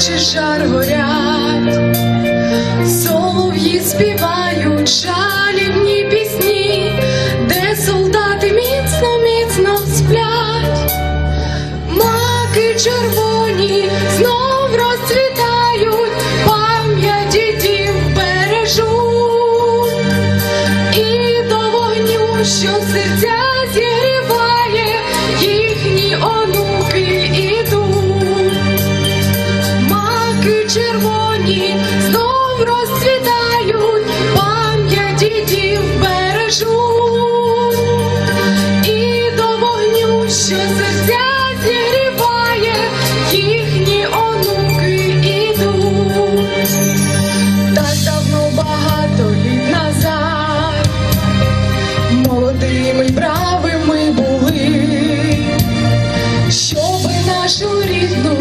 жар горять, солов'ї співають жалібні пісні, де солдати міцно, міцно сплять, маки червоні знов розцвітають, пам'ять дідів бережуть, і до вогню, що серця вигідно.